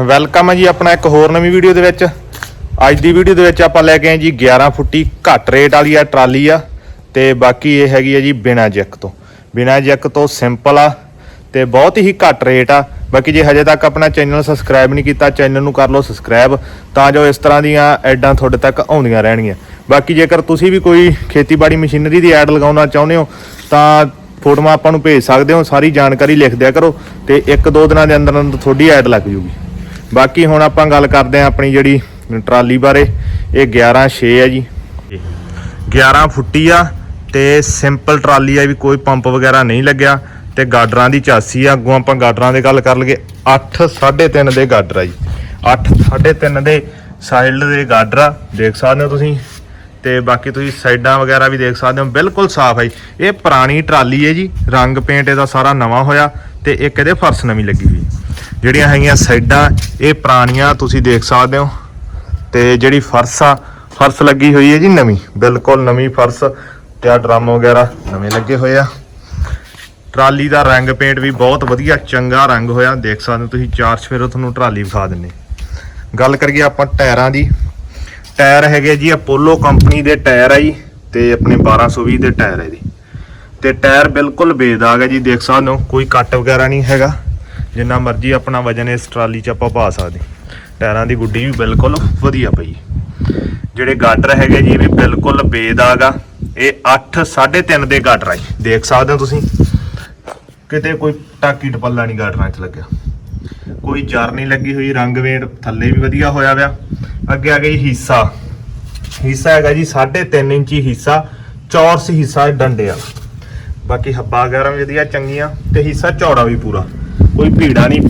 Welcome ਹੈ ਜੀ ਆਪਣਾ ਇੱਕ ਹੋਰ ਨਵੀਂ ਵੀਡੀਓ ਦੇ ਵਿੱਚ। ਅੱਜ ਦੀ ਵੀਡੀਓ ਦੇ ਵਿੱਚ ਆਪਾਂ ਲੈ ਕੇ ਆਏ ਜੀ 11 ਫੁੱਟੀ ਘੱਟ ਰੇਟ ਵਾਲੀ ਆ ਟਰਾਲੀ ਆ ਤੇ ਬਾਕੀ ਇਹ ਹੈਗੀ ਆ ਜੀ ਬਿਨਾ ਜੈਕ ਤੋਂ। ਬਿਨਾ ਜੈਕ ਤੋਂ ਸਿੰਪਲ ਆ ਤੇ ਬਹੁਤ ਹੀ ਘੱਟ ਰੇਟ ਆ। ਬਾਕੀ ਜੇ ਹਜੇ ਤੱਕ ਆਪਣਾ ਚੈਨਲ ਸਬਸਕ੍ਰਾਈਬ ਨਹੀਂ ਕੀਤਾ, ਚੈਨਲ ਨੂੰ ਕਰ ਲਓ ਸਬਸਕ੍ਰਾਈਬ ਤਾਂ ਜੋ ਇਸ ਤਰ੍ਹਾਂ ਦੀਆਂ ਐਡਾਂ ਤੁਹਾਡੇ ਤੱਕ ਆਉਂਦੀਆਂ ਰਹਿਣਗੀਆਂ। ਬਾਕੀ ਜੇਕਰ ਤੁਸੀਂ ਵੀ ਕੋਈ ਖੇਤੀਬਾੜੀ ਮਸ਼ੀਨਰੀ ਦੀ ਐਡ ਲਗਾਉਣਾ ਚਾਹੁੰਦੇ ਹੋ ਤਾਂ ਫੋਟੋਆਂ ਆਪਾਂ ਨੂੰ ਭੇਜ ਸਕਦੇ ਹੋ, ਸਾਰੀ ਜਾਣਕਾਰੀ ਲਿਖ ਦਿਆ ਕਰੋ ਤੇ ਇੱਕ ਦੋ ਦਿਨਾਂ ਦੇ ਅੰਦਰ ਅੰਦਰ ਤੁਹਾਡੀ ਐਡ ਲੱਗ ਜੂਗੀ। ਬਾਕੀ ਹੁਣ ਆਪਾਂ ਗੱਲ ਕਰਦੇ ਆਂ ਆਪਣੀ ਜਿਹੜੀ ਟਰਾਲੀ ਬਾਰੇ। ਇਹ 11 6 ਹੈ ਜੀ। 11 ਫੁੱਟੀ ਆ ਤੇ ਸਿੰਪਲ ਟਰਾਲੀ ਆ ਵੀ ਕੋਈ ਪੰਪ ਵਗੈਰਾ ਨਹੀਂ ਲੱਗਿਆ ਤੇ ਗਾਡਰਾਂ ਦੀ ਚਾਸੀ ਆ। ਅੱਗੋਂ ਆਪਾਂ ਗਾਡਰਾਂ ਦੇ ਗੱਲ ਕਰ ਲਈਏ। 8 3.5 ਦੇ ਗਾਡਰ ਆ ਜੀ। 8 3.5 ਦੇ ਸਾਈਡ ਦੇ ਗਾਡਰ ਆ। ਦੇਖ ਸਕਦੇ ਹੋ ਤੁਸੀਂ। ਤੇ ਬਾਕੀ ਤੁਸੀਂ ਸਾਈਡਾਂ ਵਗੈਰਾ ਵੀ ਦੇਖ ਸਕਦੇ ਹੋ। ਬਿਲਕੁਲ ਸਾਫ਼ ਹੈ ਜੀ। ਇਹ ਪੁਰਾਣੀ ਟਰਾਲੀ ਹੈ ਜੀ। ਰੰਗ ਪੇਂਟ ਇਹਦਾ ਸਾਰਾ ਨਵਾਂ ਹੋਇਆ। ਤੇ ਇੱਕ ਇਹਦੇ ਫਰਸ਼ ਨਵੀਂ ਲੱਗੀ ਹੋਈ। ਜਿਹੜੀਆਂ ਹੈਗੀਆਂ ਸਾਈਡਾਂ, ਇਹ ਪੁਰਾਣੀਆਂ ਤੁਸੀਂ ਦੇਖ ਸਕਦੇ ਹੋ। ਤੇ ਜਿਹੜੀ ਫਰਸ਼ ਆ, ਫਰਸ਼ ਲੱਗੀ ਹੋਈ ਹੈ ਜੀ ਨਵੀਂ, ਬਿਲਕੁਲ ਨਵੀਂ ਫਰਸ਼। ਤੇ ਆ ਡਰਮ ਵਗੈਰਾ ਨਵੇਂ ਲੱਗੇ ਹੋਏ ਆ। ਟਰਾਲੀ ਦਾ ਰੰਗ ਪੇਂਟ ਵੀ ਬਹੁਤ ਵਧੀਆ, ਚੰਗਾ ਰੰਗ ਹੋਇਆ। ਦੇਖ ਸਕਦੇ ਹੋ ਤੁਸੀਂ, ਚਾਰ ਸਫੇਰੋ ਤੁਹਾਨੂੰ ਟਰਾਲੀ ਵਿਖਾ ਦਿੰਨੇ। ਗੱਲ ਕਰੀਏ ਆਪਾਂ ਟਾਇਰਾਂ ਦੀ। ਟਾਇਰ ਹੈਗੇ ਜੀ ਅਪੋਲੋ ਕੰਪਨੀ ਦੇ ਟਾਇਰ ਆ ਜੀ, ਤੇ ਆਪਣੇ 1220 ਦੇ ਟਾਇਰ ਹੈ ਜੀ ਤੇ ਟਾਇਰ ਬਿਲਕੁਲ ਬੇਦਾਗ ਹੈ ਜੀ, ਦੇਖ ਸਕਦੇ ਹੋ, ਕੋਈ ਕੱਟ ਵਗੈਰਾ ਨਹੀਂ ਹੈਗਾ। ਜਿੰਨਾ ਮਰਜ਼ੀ ਆਪਣਾ ਵਜਨ ਇਸ ਟਰਾਲੀ 'ਚ ਆਪਾਂ ਪਾ ਸਕਦੇ। ਟਾਇਰਾਂ ਦੀ ਗੁੱਡੀ ਵੀ ਬਿਲਕੁਲ ਵਧੀਆ ਪਈ। ਜਿਹੜੇ ਗਾਡਰ ਹੈਗੇ ਜੀ, ਇਹ ਵੀ ਬਿਲਕੁਲ ਬੇਦਾਗ ਆ। ਇਹ 8 3.5 ਦੇ ਗਾਡਰ ਆ ਜੀ। ਦੇਖ ਸਕਦੇ ਹੋ ਤੁਸੀਂ, ਕਿਤੇ ਕੋਈ ਟਾਕੀ ਟਪੱਲਾ ਨਹੀਂ ਗਾਡਰਾਂ 'ਚ ਲੱਗਿਆ। ਕੋਈ ਜਰ ਨਹੀਂ ਲੱਗੀ ਹੋਈ, ਰੰਗ ਵੇਟ ਥੱਲੇ ਵੀ ਵਧੀਆ ਹੋਇਆ ਵਿਆ ਅੱਗੇ ਆ ਗਈ ਹਿੱਸਾ। ਹਿੱਸਾ ਹੈਗਾ ਜੀ 3.5 ਇੰਚੀ ਹਿੱਸਾ, ਚੌਰਸ ਹਿੱਸਾ ਹੈ ਡੰਡੇ ਵਾਲਾ। ਬਾਕੀ ਹੱਬਾ ਵਗੈਰਾ ਵੀ ਵਧੀਆ ਚੰਗੀਆਂ ਤੇ ਹਿੱਸਾ ਚੌੜਾ ਵੀ ਪੂਰਾ। ਕੋਈ ਭੀੜਾ ਨਹੀਂ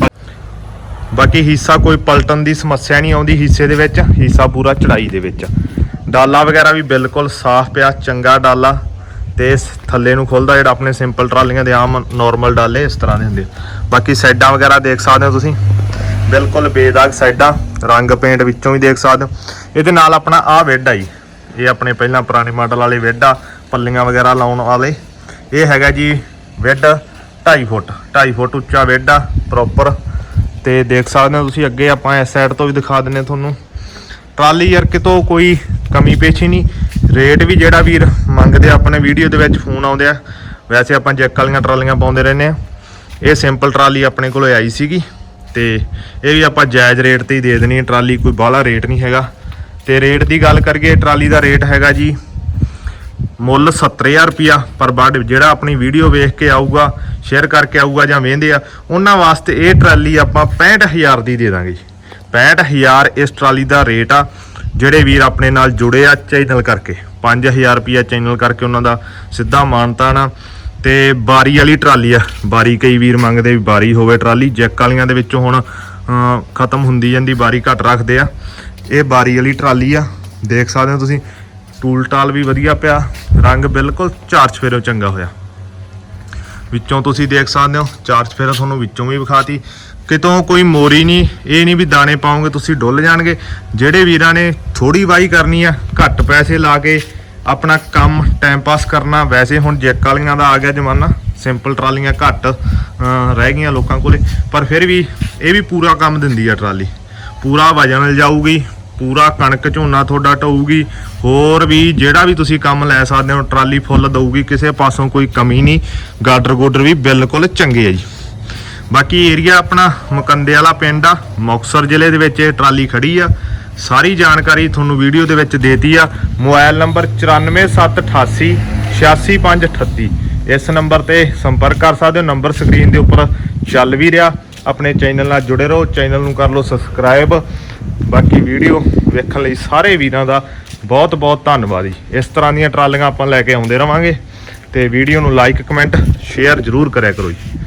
ਬਾਕੀ ਹਿੱਸਾ ਕੋਈ ਪਲਟਣ ਦੀ ਸਮੱਸਿਆ ਨਹੀਂ ਆਉਂਦੀ ਹਿੱਸੇ ਦੇ ਵਿੱਚ, ਹਿੱਸਾ ਪੂਰਾ ਚੜਾਈ ਦੇ ਵਿੱਚ। ਡਾਲਾ ਵਗੈਰਾ ਵੀ ਬਿਲਕੁਲ ਸਾਫ਼ ਪਿਆ, ਚੰਗਾ ਡਾਲਾ ਤੇ ਥੱਲੇ ਨੂੰ ਖੁੱਲਦਾ ਜਿਹੜਾ ਆਪਣੇ ਸਿੰਪਲ ਟਰਾਲੀਆਂ ਦੇ ਆਮ ਨਾਰਮਲ ਡਾਲੇ ਇਸ ਤਰ੍ਹਾਂ ਦੇ ਹੁੰਦੇ। ਬਾਕੀ ਸਾਈਡਾਂ ਵਗੈਰਾ ਦੇਖ ਸਕਦੇ ਹੋ ਤੁਸੀਂ। ਬਿਲਕੁਲ ਬੇਦਾਗ ਸਾਈਡਾਂ ਰੰਗ ਪੇਂਟ ਵਿੱਚੋਂ ਵੀ ਦੇਖ ਸਕਦੇ ਹੋ। ਇਹਦੇ ਨਾਲ ਆਪਣਾ ਆਹ ਵੈਡ ਆ ਜੀ। ਇਹ ਆਪਣੇ ਪਹਿਲਾਂ ਪੁਰਾਣੇ ਮਾਡਲ ਵਾਲੇ ਵੈਡ ਆ, ਪੱਲੀਆਂ ਵਗੈਰਾ ਲਾਉਣ ਵਾਲੇ। ਇਹ ਹੈਗਾ ਜੀ ਵਿੱਡ 2.5 ਫੁੱਟ 2.5 ਫੁੱਟ ਉੱਚਾ ਵੈਡ ਆ ਪ੍ਰੋਪਰ ਤੇ ਦੇਖ ਸਕਦੇ ਹੋ ਤੁਸੀਂ ਅੱਗੇ ਆਪਾਂ ਇਸ ਸਾਈਡ ਤੋਂ ਵੀ ਦਿਖਾ ਦਿੰਨੇ ਤੁਹਾਨੂੰ। ਟਰਾਲੀ ਯਾਰ ਕਿਤੋਂ ਕੋਈ ਕਮੀ ਪੇਸ਼ੀ ਨਹੀਂ। ਰੇਟ ਵੀ ਜਿਹੜਾ ਵੀਰ ਮੰਗਦੇ ਆਪਣੇ ਵੀਡੀਓ ਦੇ ਵਿੱਚ ਫੋਨ ਆਉਂਦੇ ਆ। ਵੈਸੇ ਆਪਾਂ ਜੈਕ ਵਾਲੀਆਂ ਟਰਾਲੀਆਂ ਪਾਉਂਦੇ ਰਹਿੰਦੇ ਆ। ਇਹ ਸਿੰਪਲ ਟਰਾਲੀ ਆਪਣੇ ਕੋਲ ਆਈ ਸੀਗੀ। ਤੇ ਇਹ ਵੀ ਆਪਾਂ ਜਾਇਜ਼ ਰੇਟ ਤੇ ਹੀ ਦੇ ਦੇਣੀ ਟਰਾਲੀ ਕੋਈ ਬਾਹਲਾ ਰੇਟ ਨਹੀਂ ਹੈਗਾ। ਤੇ ਰੇਟ ਦੀ ਗੱਲ ਕਰੀਏ, ਟਰਾਲੀ ਦਾ ਰੇਟ ਹੈਗਾ ਜੀ ਮੁੱਲ 70000 ਰੁਪਿਆ ਪਰ ਬਰਡ ਜਿਹੜਾ ਆਪਣੀ ਵੀਡੀਓ ਵੇਖ ਕੇ ਆਊਗਾ ਸ਼ੇਅਰ ਕਰਕੇ ਆਊਗਾ ਜਾਂ ਵੇਂਦੇ ਆ, ਉਹਨਾਂ ਵਾਸਤੇ ਇਹ ਟਰਾਲੀ ਆਪਾਂ 65000 ਦੀ ਦੇ ਦਾਂਗੇ ਜੀ। 65000 ਇਸ ਟਰਾਲੀ ਦਾ ਰੇਟ ਆ, ਜਿਹੜੇ ਵੀਰ ਆਪਣੇ ਨਾਲ ਜੁੜੇ ਆ ਚੈਨਲ ਕਰਕੇ। 5000 ਰੁਪਿਆ ਚੈਨਲ ਕਰਕੇ ਉਹਨਾਂ ਦਾ ਸਿੱਧਾ ਮਾਨਤਾ ਨਾ ਤੇ ਬਾਰੀ ਵਾਲੀ ਟਰਾਲੀ ਆ। ਬਾਰੀ ਕਈ ਵੀਰ ਮੰਗਦੇ ਵੀ ਬਾਰੀ ਹੋਵੇ ਟਰਾਲੀ, ਜੈਕ ਵਾਲੀਆਂ ਦੇ ਵਿੱਚੋਂ ਹੁਣ ਖਤਮ ਹੁੰਦੀ ਜਾਂਦੀ, ਬਾਰੀ ਘੱਟ ਰੱਖਦੇ ਆ। ਇਹ ਬਾਰੀ ਵਾਲੀ ਟਰਾਲੀ ਆ, ਦੇਖ ਸਕਦੇ ਹੋ ਤੁਸੀਂ। ਟੂਲ ਟਾਲ ਵੀ ਵਧੀਆ ਪਿਆ, ਰੰਗ ਬਿਲਕੁਲ ਚਾਰ ਚਫੇਰੋ ਚੰਗਾ ਹੋਇਆ। ਵਿੱਚੋਂ ਤੁਸੀਂ ਦੇਖ ਸਕਦੇ ਹੋ, ਚਾਰ ਚਫੇਰਾ ਤੁਹਾਨੂੰ ਵਿੱਚੋਂ ਵੀ ਵਿਖਾਤੀ। ਕਿਤੋਂ ਕੋਈ ਮੋਰੀ ਨਹੀਂ, ਇਹ ਨਹੀਂ ਵੀ ਦਾਣੇ ਪਾਉਂਗੇ ਤੁਸੀਂ ਡੁੱਲ ਜਾਣਗੇ। ਜਿਹੜੇ ਵੀਰਾਂ ਨੇ ਥੋੜੀ ਵਾਈ ਕਰਨੀ ਆ, ਘੱਟ ਪੈਸੇ ਲਾ ਕੇ ਆਪਣਾ ਕੰਮ ਟਾਈਮ ਪਾਸ ਕਰਨਾ, ਵੈਸੇ ਹੁਣ ਜੈਕ ਵਾਲੀਆਂ ਦਾ ਆ ਗਿਆ ਜ਼ਮਾਨਾ ਸਿੰਪਲ ਟਰਾਲੀਆਂ ਘੱਟ ਰਹਿ ਗਈਆਂ ਲੋਕਾਂ ਕੋਲੇ। ਪਰ ਫਿਰ ਵੀ ਇਹ ਵੀ ਪੂਰਾ ਕੰਮ ਦਿੰਦੀ ਆ ਟਰਾਲੀ। ਪੂਰਾ ਵਜਨ ਜਾਊਗੀ ਪੂਰਾ ਕਣਕ ਝੋਨਾ ਤੁਹਾਡਾ ਢੋਊਗੀ ਹੋਰ ਵੀ ਜਿਹੜਾ ਵੀ ਤੁਸੀਂ ਕੰਮ ਲੈ ਸਕਦੇ ਹੋ, ਟਰਾਲੀ ਫੁੱਲ ਦਊਗੀ, ਕਿਸੇ ਪਾਸੋਂ ਕੋਈ ਕਮੀ ਨਹੀਂ। ਗਾਡਰ ਗੋਡਰ ਵੀ ਬਿਲਕੁਲ ਚੰਗੇ ਆ ਜੀ। ਬਾਕੀ ਏਰੀਆ ਆਪਣਾ ਮੁਕੰਦੇ ਵਾਲਾ ਪਿੰਡ ਆ, ਮੁਕਤਸਰ ਜ਼ਿਲ੍ਹੇ ਦੇ ਵਿੱਚ ਇਹ ਟਰਾਲੀ ਖੜੀ ਆ। ਸਾਰੀ ਜਾਣਕਾਰੀ ਤੁਹਾਨੂੰ ਵੀਡੀਓ ਦੇ ਵਿੱਚ ਦੇਤੀ ਆ। ਮੋਬਾਈਲ ਨੰਬਰ 94788 86538 ਇਸ ਨੰਬਰ ਤੇ ਸੰਪਰਕ ਕਰ ਸਕਦੇ ਹੋ। ਨੰਬਰ ਸਕਰੀਨ ਦੇ ਉੱਪਰ ਚੱਲ ਵੀ ਰਿਹਾ। ਆਪਣੇ ਚੈਨਲ ਨਾਲ ਜੁੜੇ ਰਹੋ। ਚੈਨਲ ਨੂੰ ਕਰ ਲਓ ਸਬਸਕ੍ਰਾਈਬ। ਬਾਕੀ ਵੀਡੀਓ ਵੇਖਣ ਲਈ ਸਾਰੇ ਵੀਰਾਂ ਦਾ ਬਹੁਤ ਬਹੁਤ ਧੰਨਵਾਦ ਜੀ। ਇਸ ਤਰ੍ਹਾਂ ਦੀਆਂ ਟਰਾਲੀਆਂ ਆਪਾਂ ਲੈ ਕੇ ਆਉਂਦੇ ਰਵਾਂਗੇ ਤੇ ਵੀਡੀਓ ਨੂੰ ਲਾਈਕ ਕਮੈਂਟ ਸ਼ੇਅਰ ਜ਼ਰੂਰ ਕਰਿਆ ਕਰੋ ਜੀ।